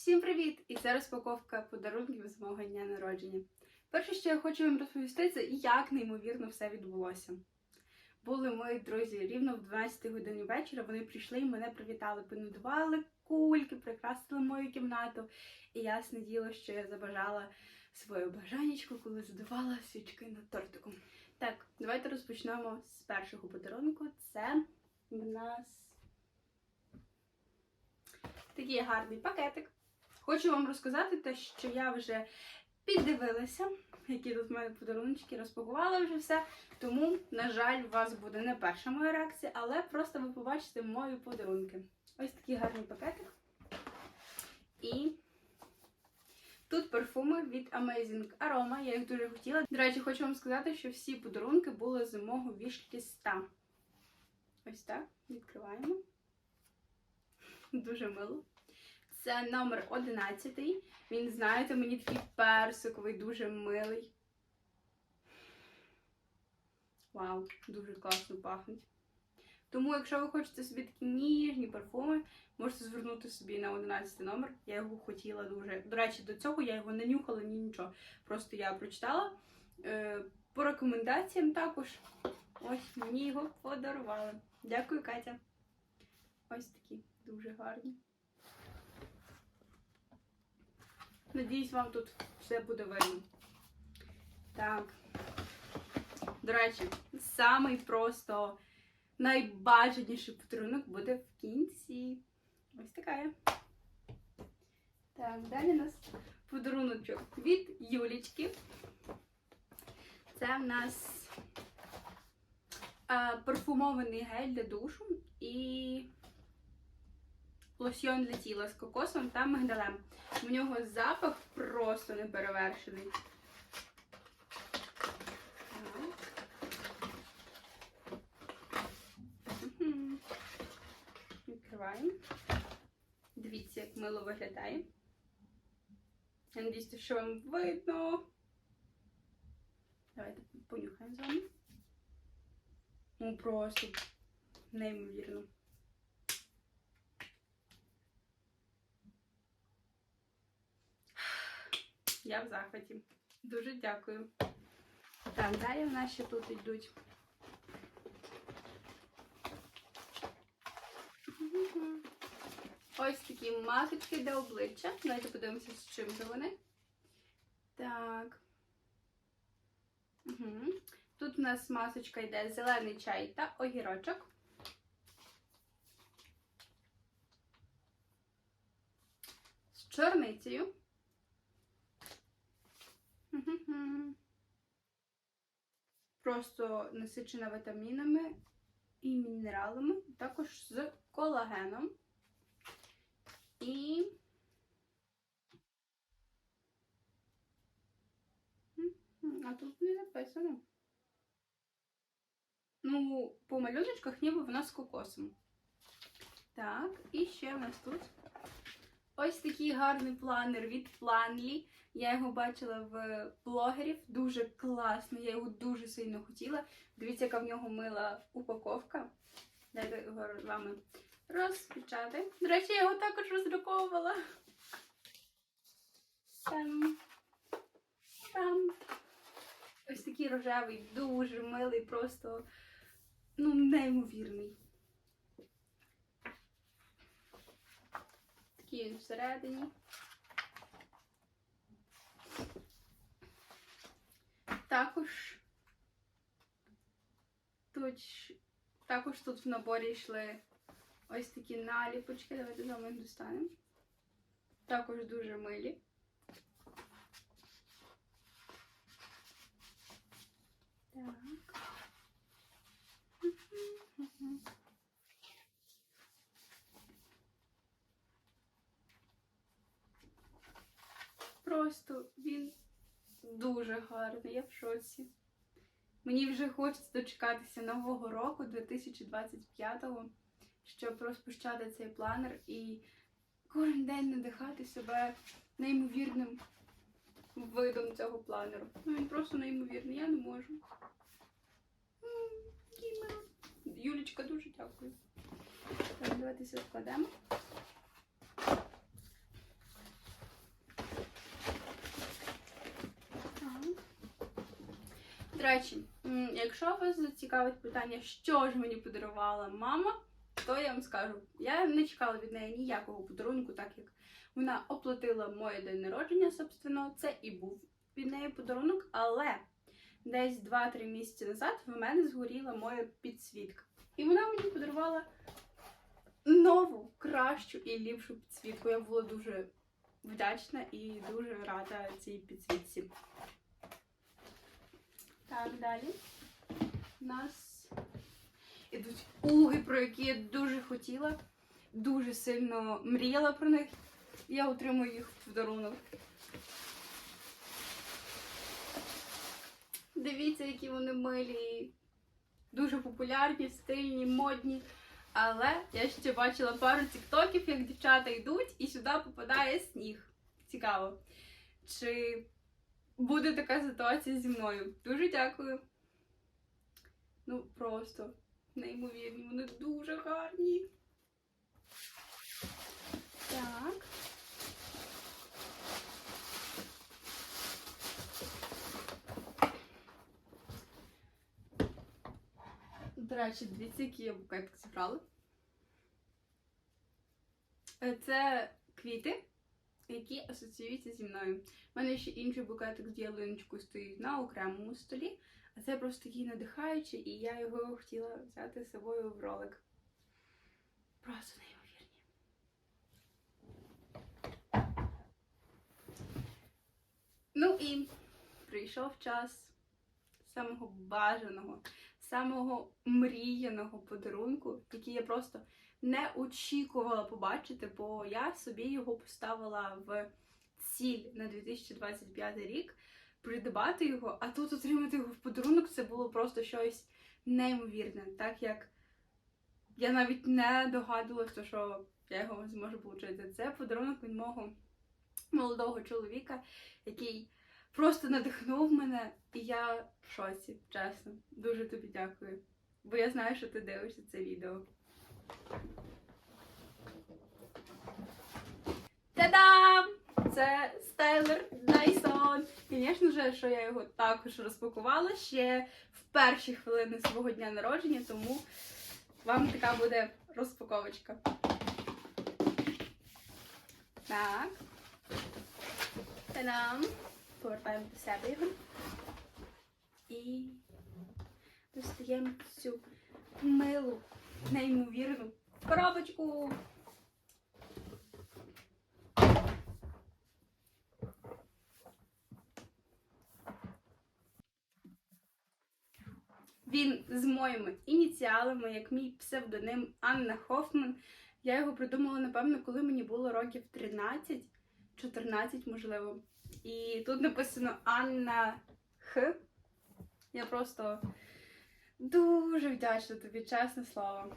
Всім привіт! І це розпаковка подарунків з мого дня народження. Перше, що я хочу вам розповісти, це як неймовірно все відбулося. Були мої друзі рівно в 12 годині вечора. Вони прийшли і мене привітали, понудували кульки, прикрасили мою кімнату. І ясне діло, що я забажала своє бажанечко, коли задавала свічки над тортиком. Так, давайте розпочнемо з першого подарунку. Це в нас такий гарний пакетик. Хочу вам розказати те, що я вже піддивилася, які тут в мене подарунки, розпакувала вже все. Тому, на жаль, у вас буде не перша моя реакція, але просто ви побачите мої подарунки. Ось такий гарний пакетик. І тут парфуми від Amazing Aroma. Я їх дуже хотіла. До речі, хочу вам сказати, що всі подарунки були з мого вішліста. Ось так. Відкриваємо. Дуже мило. Це номер 11. Він, знаєте, мені такий персиковий, дуже милий. Вау, дуже класно пахнуть. Тому, якщо ви хочете собі такі ніжні парфуми, можете звернути собі на 11 номер. Я його хотіла дуже. До речі, до цього я його не нюхала ні нічого. Просто я прочитала. Е, по рекомендаціям також. Ось мені його подарували. Дякую, Катя. Ось такі дуже гарні. Надіюсь, вам тут все буде видно. Так. До речі, самий просто найбажаніший подарунок буде в кінці. Ось така. є. Так, далі у нас подаруночок від Юлічки. Це в нас а, парфумований гель для душу і лосьйон для тіла з кокосом та мигдалем. У нього запах просто неперевершений. Відкриваємо. Дивіться, як мило виглядає. Я надіюсь, що вам видно. Давайте понюхаємо з вами. Ну просто неймовірно. Я в захваті. Дуже дякую. Так, далі в нас ще тут йдуть. Ось такі масочки для обличчя. Давайте подивимося, з чим же вони. Так. Угу. Тут у нас масочка йде зелений чай та огірочок. З чорницею. Просто насичена вітамінами і мінералами, також з колагеном. І а тут не написано. Ну, по малюночках ніби вона з кокосом. Так, і ще в нас тут ось такий гарний планер від Planly. Я його бачила в блогерів. Дуже класно, я його дуже сильно хотіла. Дивіться, яка в нього мила упаковка. Дайте його з вами розпечати. До речі, я його також роздруковувала. Там. Там. Ось такий рожевий, дуже милий, просто ну, неймовірний. Він всередині. Також тут, також тут в наборі йшли ось такі наліпочки. Давайте з вами їх достанемо. Також дуже милі. Так. Просто він дуже гарний, я в шоці. Мені вже хочеться дочекатися нового року 2025-го, щоб розпочати цей планер і кожен день надихати себе неймовірним видом цього планеру. Ну він просто неймовірний, я не можу. Юлічка, дуже дякую. Так, давайте все складемо. До речі, якщо вас зацікавить питання, що ж мені подарувала мама, то я вам скажу, я не чекала від неї ніякого подарунку, так як вона оплатила моє день народження, собственно, це і був від неї подарунок, але десь 2-3 місяці назад в мене згоріла моя підсвітка. І вона мені подарувала нову, кращу і ліпшу підсвітку. Я була дуже вдячна і дуже рада цій підсвітці. Так, далі. У нас ідуть уги, про які я дуже хотіла, дуже сильно мріяла про них. Я отримую їх в подарунок. Дивіться, які вони милі. Дуже популярні, стильні, модні. Але я ще бачила пару тіктоків, як дівчата йдуть, і сюди попадає сніг. Цікаво. Чи буде така ситуація зі мною? Дуже дякую. Ну, просто неймовірні, вони дуже гарні. Так. До речі, дивіться, які я букетик зібрала. Е, Це квіти, які асоціюються зі мною. У мене ще інший букетик з ялиночкою стоїть на окремому столі, а це просто такий надихаючий, і я його хотіла взяти з собою в ролик. Просто неймовірні. Ну і прийшов час самого бажаного, самого мріяного подарунку, який я просто не очікувала побачити, бо я собі його поставила в ціль на 2025 рік придбати його, а тут отримати його в подарунок це було просто щось неймовірне, так як я навіть не догадувалася, що я його зможу отримати. Це подарунок від мого молодого чоловіка, який просто надихнув мене, і я в шоці, чесно. Дуже тобі дякую. Бо я знаю, що ти дивишся це відео. Та-дам! Це стайлер Dyson. Звісно ж, що я його також розпакувала ще в перші хвилини свого дня народження, тому вам така буде розпаковочка. Так. Та-дам! Повертаємо до себе його. І достаємо цю милу, неймовірну коробочку. Він з моїми ініціалами, як мій псевдоним Анна Хофман. Я його придумала, напевно, коли мені було років 13, 14, можливо. І тут написано Анна Х. Я просто дуже вдячна тобі, чесне слово.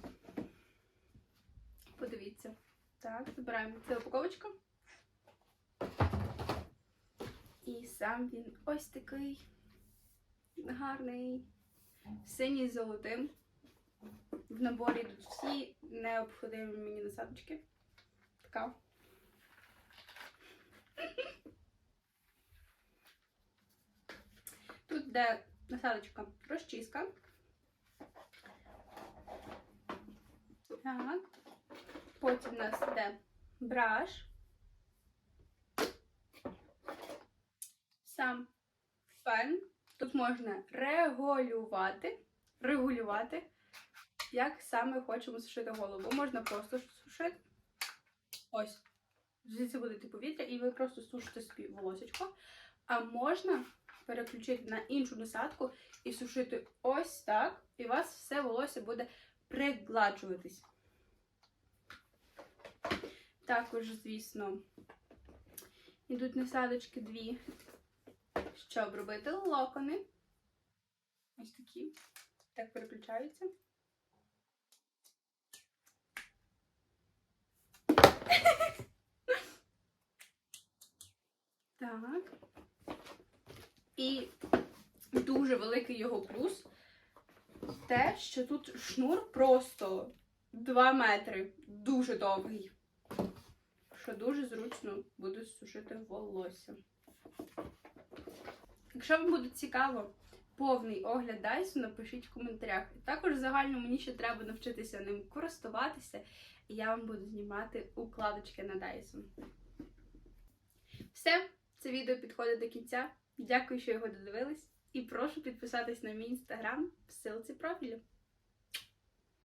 Подивіться. Так, забираємо цю упаковочку. І сам він ось такий гарний, синій з золотим. В наборі йдуть всі необхідні мені насадочки. Така. Тут де насадочка розчіска. Так. Потім у нас йде браш. Сам фен. Тут можна регулювати, регулювати, як саме хочемо сушити голову. Можна просто сушити. Ось. Звідси буде типу повітря, і ви просто сушите собі волосечко. А можна переключити на іншу насадку і сушити ось так, і у вас все волосся буде пригладжуватись. Також, звісно, йдуть насадочки дві, щоб робити локони. Ось такі. Так переключаються. Так. І дуже великий його плюс те, що тут шнур просто 2 метри, дуже довгий. Що дуже зручно буде сушити волосся. Якщо вам буде цікаво повний огляд Dyson, напишіть в коментарях. Також загально мені ще треба навчитися ним користуватися, і я вам буду знімати укладочки на Dyson. Все, це відео підходить до кінця. Дякую, що його додивились. І прошу підписатись на мій інстаграм в ссылці профілю.